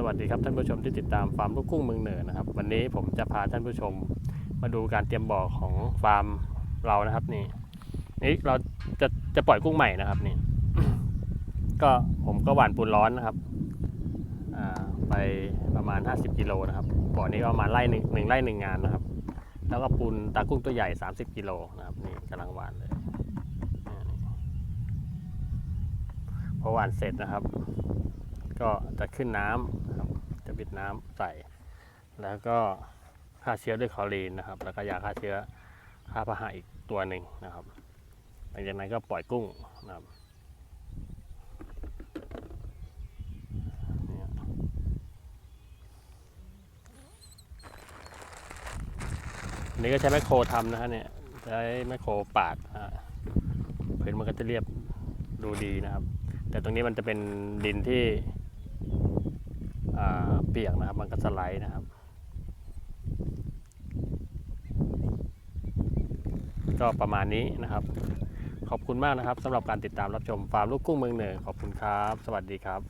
สวัสดีครับท่านผู้ชมที่ติดตามฟาร์มลูกกุ้งเมืองเหนือนะครับ วันนี้ผมจะพาท่านผู้ชมมาดูการเตรียมบ่อของฟาร์มเรานะครับ นี่นี่เราจะจะปล่อยกุ้งใหม่นะครับ นี่ ก็ผมก็หว่านปูนร้อนนะครับอ่าไปประมาณ 50กิโลนะครับบ่อนี้ก็ประมาณไร่หนึ่งหนึ่งไร่หนึ่งงานนะครับ แล้วก็ปูนตากุ้งตัวใหญ่ 30กิโลนะครับนี่กำลังหวานเลยพอหวานเสร็จนะครับ ก็จะขึ้นน้ำครับจะบิดน้ำใส่ แล้วก็ฆ่าเชื้อด้วยคลอรีนนะครับ แล้วก็ยาฆ่าเชื้อฆ่าพาหะอีกตัวหนึ่งนะครับหลังจากนั้นก็ปล่อยกุ้งนะครับนี่ยอันนี้ก็ใช้แมคโครทำนะฮะเนี่ยใช้แมคโครปาดอ่าพื้นมันก็จะเรียบดูดีนะครับ แต่ตรงนี้มันจะเป็นดินที่ เปียกนะครับ มันก็สไลด์นะครับ ก็ประมาณนี้นะครับ ขอบคุณมากนะครับสำหรับการติดตามรับชมฟาร์มลูกกุ้งเมืองเหนือขอบคุณครับ สวัสดีครับ